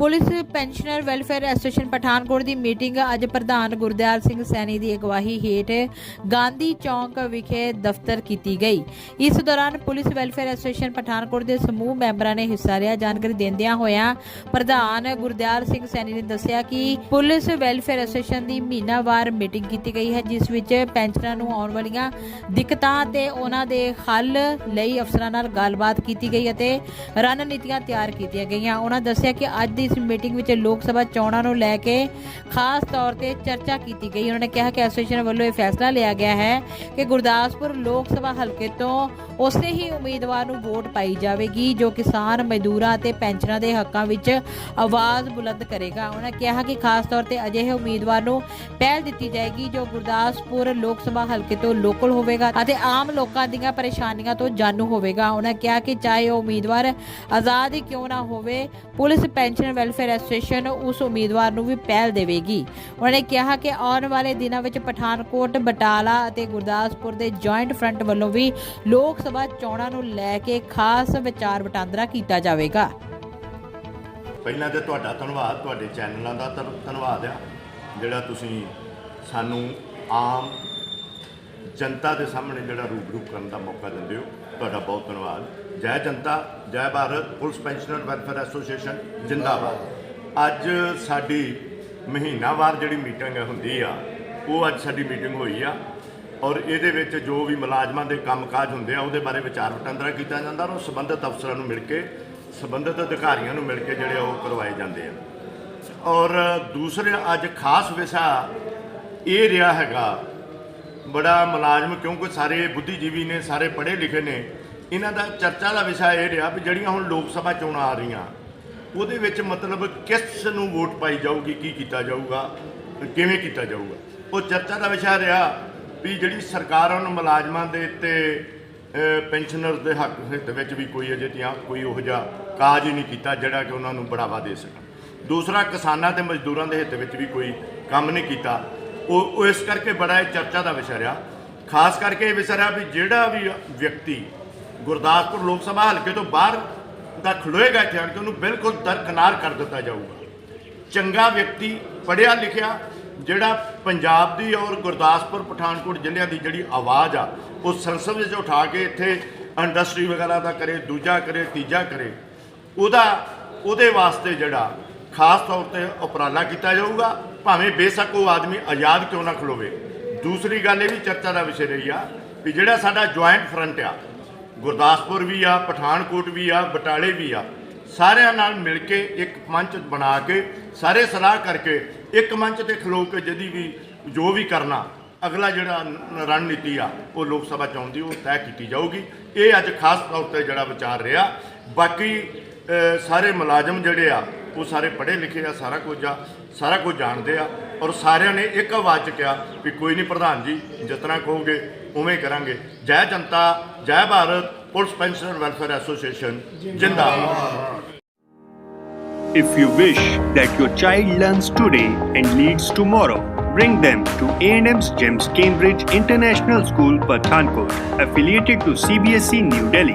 Police pensioner welfare association Pathankot ਦੀ meeting ਅੱਜ ਪ੍ਰਧਾਨ ਗੁਰਦਿਆਲ ਸਿੰਘ ਸੈਣੀ ਦੀ ਅਗਵਾਈ ਹੇਠ ਗਾਂਧੀ ਚੌਂਕ ਵਿਖੇ ਦਫ਼ਤਰ ਕੀਤੀ ਗਈ। ਇਸ ਦੌਰਾਨ ਪੁਲਿਸ ਵੈਲਫੇਅਰ ਐਸੋਸੀਏਸ਼ਨ ਪਠਾਨਕੋਟ ਦੇ ਸਮੂਹ ਮੈਂਬਰਾਂ ਨੇ ਹਿੱਸਾ ਲਿਆ। ਜਾਣਕਾਰੀ ਦਿੰਦਿਆਂ ਹੋਇਆਂ ਪ੍ਰਧਾਨ ਗੁਰਦਿਆਲ ਸਿੰਘ ਸੈਣੀ ਨੇ ਦੱਸਿਆ ਕਿ ਪੁਲਿਸ ਵੈਲਫੇਅਰ ਐਸੋਸੀਏਸ਼ਨ ਦੀ ਮਹੀਨਾਵਾਰ ਮੀਟਿੰਗ ਕੀਤੀ ਗਈ ਹੈ, ਜਿਸ ਵਿੱਚ ਪੈਨਸ਼ਨਰਾਂ ਨੂੰ ਆਉਣ ਵਾਲੀਆਂ ਦਿੱਕਤਾਂ ਤੇ ਉਹਨਾਂ ਦੇ ਹੱਲ ਲਈ ਅਫਸਰਾਂ ਨਾਲ ਗੱਲਬਾਤ ਕੀਤੀ ਗਈ ਅਤੇ ਰਣਨੀਤੀਆਂ ਤਿਆਰ ਕੀਤੀਆਂ ਗਈਆਂ। ਉਹਨਾਂ ਦੱਸਿਆ ਕਿ ਅੱਜ ਦੀ ਇਸ ਮੀਟਿੰਗ ਵਿੱਚ ਲੋਕ ਸਭਾ ਚੋਣਾਂ ਨੂੰ ਲੈ ਕੇ ਖਾਸ ਤੌਰ ਤੇ ਚਰਚਾ ਕੀਤੀ ਗਈ। ਉਹਨਾਂ ਨੇ ਕਿਹਾ ਕਿ ਐਸੋਸੀਏਸ਼ਨ ਵੱਲੋਂ ਇਹ ਫੈਸਲਾ ਲਿਆ ਗਿਆ ਹੈ ਕਿ ਗੁਰਦਾਸਪੁਰ ਲੋਕ ਸਭਾ ਹਲਕੇ ਤੋਂ ਉਸੇ ਹੀ ਉਮੀਦਵਾਰ ਨੂੰ ਵੋਟ ਪਾਈ ਜਾਵੇਗੀ ਜੋ ਕਿਸਾਨ ਮਜ਼ਦੂਰਾਂ ਅਤੇ ਪੈਨਸ਼ਨਰਾਂ ਦੇ ਹੱਕਾਂ ਵਿੱਚ ਆਵਾਜ਼ ਬੁਲੰਦ ਕਰੇਗਾ। ਉਹਨਾਂ ਕਿਹਾ ਕਿ ਖਾਸ ਤੌਰ ਤੇ ਅਜਿਹੇ ਉਮੀਦਵਾਰ ਨੂੰ ਪਹਿਲ ਦਿੱਤੀ ਜਾਏਗੀ ਜੋ ਗੁਰਦਾਸਪੁਰ ਲੋਕ ਸਭਾ ਹਲਕੇ ਤੋਂ ਲੋਕਲ ਹੋਵੇਗਾ ਅਤੇ ਆਮ ਲੋਕਾਂ ਦੀਆਂ ਪਰੇਸ਼ਾਨੀਆਂ ਤੋਂ ਜਾਣੂ ਹੋਵੇਗਾ। ਉਹਨਾਂ ਕਿਹਾ ਕਿ ਚਾਹੇ ਉਹ ਉਮੀਦਵਾਰ ਆਜ਼ਾਦ ਕਿਉਂ ਨਾ ਹੋਵੇ, ਪੁਲਿਸ, ਪੈਨਸ਼ਨ ਵੈਲਫੇਅਰ ਐਸੋਸੀਏਸ਼ਨ ਉਸ ਉਮੀਦਵਾਰ ਨੂੰ ਵੀ ਪਹਿਲ ਦੇਵੇਗੀ। ਉਹਨਾਂ ਨੇ ਕਿਹਾ ਕਿ ਆਉਣ ਵਾਲੇ ਦਿਨਾਂ ਵਿੱਚ ਪਠਾਨਕੋਟ, ਬਟਾਲਾ ਅਤੇ ਗੁਰਦਾਸਪੁਰ ਦੇ ਜੁਆਇੰਟ ਫਰੰਟ ਵੱਲੋਂ ਵੀ ਲੋਕ ਸਭਾ ਚੋਣਾਂ ਨੂੰ ਲੈ ਕੇ ਖਾਸ ਵਿਚਾਰ ਵਟਾਂਦਰਾ ਕੀਤਾ ਜਾਵੇਗਾ। ਪਹਿਲਾਂ ਤੇ ਤੁਹਾਡਾ ਧੰਨਵਾਦ, ਤੁਹਾਡੇ ਚੈਨਲਾਂ ਦਾ ਧੰਨਵਾਦ ਆ, ਜਿਹੜਾ ਤੁਸੀਂ ਸਾਨੂੰ ਆਮ ਜਨਤਾ ਦੇ ਸਾਹਮਣੇ ਜਿਹੜਾ ਰੂਬਰੂ ਕਰਨ ਦਾ ਮੌਕਾ ਦਿੰਦੇ ਹੋ, ਤੁਹਾਡਾ ਬਹੁਤ ਧੰਨਵਾਦ। ਜੈ ਜਨਤਾ, ਜੈ Bharat, police pensioner welfare association, ਜਿੰਦਾਬਾਦ। ਅੱਜ ਸਾਡੀ ਮਹੀਨਾਵਾਰ ਜਿਹੜੀ ਮੀਟਿੰਗ ਹੁੰਦੀ ਆ, ਉਹ ਅੱਜ ਸਾਡੀ ਮੀਟਿੰਗ ਹੋਈ ਆ ਔਰ ਇਹਦੇ ਵਿੱਚ ਜੋ ਵੀ ਮੁਲਾਜ਼ਮਾਂ ਦੇ ਕੰਮਕਾਜ ਹੁੰਦੇ ਆ, ਉਹਦੇ ਬਾਰੇ ਵਿਚਾਰ ਵਟਾਂਦਰਾ ਕੀਤਾ ਜਾਂਦਾ ਔਰ ਸੰਬੰਧਿਤ ਅਫਸਰਾਂ ਨੂੰ ਮਿਲ ਕੇ, ਸੰਬੰਧਿਤ ਅਧਿਕਾਰੀਆਂ ਨੂੰ ਮਿਲ ਕੇ ਜਿਹੜੇ ਆ ਉਹ ਕਰਵਾਏ ਜਾਂਦੇ ਆ। ਔਰ ਦੂਸਰੇ ਅੱਜ ਖਾਸ ਵਿਸ਼ਾ ਇਹ ਰਿਹਾ ਹੈਗਾ ਬੜਾ ਮੁਲਾਜ਼ਮ ਕਿਉਂਕਿ ਸਾਰੇ ਬੁੱਧੀਜੀਵੀ ਨੇ, ਸਾਰੇ ਪੜ੍ਹੇ ਲਿਖੇ ਨੇ, ਇਹਨਾਂ ਦਾ ਚਰਚਾ ਦਾ ਵਿਸ਼ਾ ਇਹ ਰਿਹਾ ਵੀ ਜਿਹੜੀਆਂ ਹੁਣ ਲੋਕ ਸਭਾ ਚੋਣਾਂ ਆ ਰਹੀਆਂ, ਉਹਦੇ ਵਿੱਚ ਮਤਲਬ ਕਿਸ ਨੂੰ ਵੋਟ ਪਾਈ ਜਾਊਗੀ, ਕੀ ਕੀਤਾ ਜਾਊਗਾ, ਕਿਵੇਂ ਕੀਤਾ ਜਾਊਗਾ? ਉਹ ਚਰਚਾ ਦਾ ਵਿਸ਼ਾ ਰਿਹਾ ਵੀ ਜਿਹੜੀ ਸਰਕਾਰ ਉਹਨਾਂ ਮੁਲਾਜ਼ਮਾਂ ਦੇ ਤੇ ਪੈਨਸ਼ਨਰ ਦੇ ਹੱਕ ਹਿੱਤ ਵਿੱਚ ਵੀ ਕੋਈ ਅਜੇ ਤੀਆਂ ਕੋਈ ਉਹੋ ਜਿਹਾ ਕਾਜ ਹੀ ਨਹੀਂ ਕੀਤਾ ਜਿਹੜਾ ਕਿ ਉਹਨਾਂ ਨੂੰ ਬੜਾਵਾ ਦੇ ਸਕਣ ਦੂਸਰਾ, ਕਿਸਾਨਾਂ ਤੇ ਮਜ਼ਦੂਰਾਂ ਦੇ ਹਿੱਤ ਵਿੱਚ ਵੀ ਕੋਈ ਕੰਮ ਨਹੀਂ ਕੀਤਾ। ਉਹ ਉਹ ਇਸ ਕਰਕੇ ਬੜਾ ਇਹ ਚਰਚਾ ਦਾ ਵਿਸ਼ਾ ਰਿਹਾ। ਖਾਸ ਕਰਕੇ ਇਹ ਵਿਸ਼ਾ ਰਿਹਾ ਵੀ ਜਿਹੜਾ ਵੀ ਵਿਅਕਤੀ ਗੁਰਦਾਸਪੁਰ ਲੋਕ ਸਭਾ ਹਲਕੇ ਤੋਂ ਬਾਹਰ ਦਾ ਖਲੋਏਗਾ ਇੱਥੇ ਆਣ ਕੇ, ਉਹਨੂੰ ਬਿਲਕੁਲ ਦਰਕਨਾਰ ਕਰ ਦਿੱਤਾ ਜਾਊਗਾ। ਚੰਗਾ ਵਿਅਕਤੀ ਪੜ੍ਹਿਆ ਲਿਖਿਆ, ਜਿਹੜਾ ਪੰਜਾਬ ਦੀ ਔਰ ਗੁਰਦਾਸਪੁਰ, ਪਠਾਨਕੋਟ ਜ਼ਿਲ੍ਹਿਆਂ ਦੀ ਜਿਹੜੀ ਆਵਾਜ਼ ਆ, ਉਹ ਸੰਸਦ ਵਿੱਚ ਉਠਾ ਕੇ ਇੱਥੇ ਇੰਡਸਟਰੀ ਵਗੈਰਾ ਦਾ ਕਰੇ, ਦੂਜਾ ਕਰੇ, ਤੀਜਾ ਕਰੇ, ਉਹਦਾ, ਉਹਦੇ ਵਾਸਤੇ ਜਿਹੜਾ ਖਾਸ ਤੌਰ ਤੇ ਉਪਰਾਲਾ ਕੀਤਾ ਜਾਊਗਾ। ਭਾਵੇਂ ਬੇਸ਼ੱਕ ਉਹ ਆਦਮੀ ਆਜ਼ਾਦ ਕਿਉਂ ਨਾ ਖਲੋਵੇ। ਦੂਸਰੀ ਗੱਲ ਇਹ ਵੀ ਚਰਚਾ ਦਾ ਵਿਸ਼ੇ ਰਹੀ ਆ ਵੀ ਜਿਹੜਾ ਸਾਡਾ ਜੁਆਇੰਟ ਫਰੰਟ ਆ, ਗੁਰਦਾਸਪੁਰ ਵੀ ਆ, ਪਠਾਨਕੋਟ ਵੀ ਆ, ਬਟਾਲੇ ਵੀ ਆ, ਸਾਰਿਆਂ ਨਾਲ ਮਿਲ ਕੇ ਇੱਕ ਮੰਚ ਬਣਾ ਕੇ, ਸਾਰੇ ਸਲਾਹ ਕਰਕੇ ਇੱਕ ਮੰਚ ਤੇ ਖਲੋ ਕੇ ਜਿਹਦੀ ਵੀ ਜੋ ਵੀ ਕਰਨਾ, ਅਗਲਾ ਜਿਹੜਾ ਰਣਨੀਤੀ ਆ, ਉਹ ਲੋਕ ਸਭਾ ਚੋਣ ਦੀ ਉਹ ਤੈਅ ਕੀਤੀ ਜਾਊਗੀ। ਇਹ ਅੱਜ ਖਾਸ ਤੌਰ ਤੇ ਜਿਹੜਾ ਵਿਚਾਰ ਰਿਹਾ। ਬਾਕੀ ਸਾਰੇ ਮੁਲਾਜ਼ਮ ਜਿਹੜੇ ਆ ਉਹ ਸਾਰੇ ਪੜ੍ਹੇ ਲਿਖੇ ਆ ਸਾਰਾ ਕੁਝ ਆ ਸਾਰਾ ਕੁਝ ਜਾਣਦੇ ਆ ਔਰ ਸਾਰਿਆਂ ਨੇ ਇੱਕ ਆਵਾਜ਼ 'ਚ ਕਿਹਾ ਵੀ ਕੋਈ ਨਹੀਂ ਪ੍ਰਧਾਨ ਜੀ ਜਿਸ ਤਰ੍ਹਾਂ ਕਹੋਗੇ ਉਵੇਂ ਕਰਾਂਗੇ ਜੈ ਜਨਤਾ ਜੈ Bharat police pensioner welfare association ਜਿੰਦਾਬਾਦ If you wish that your child learns today and leads tomorrow, bring them to A&M's GEMS Cambridge International School, Pathankot, affiliated to CBSE E, New Delhi.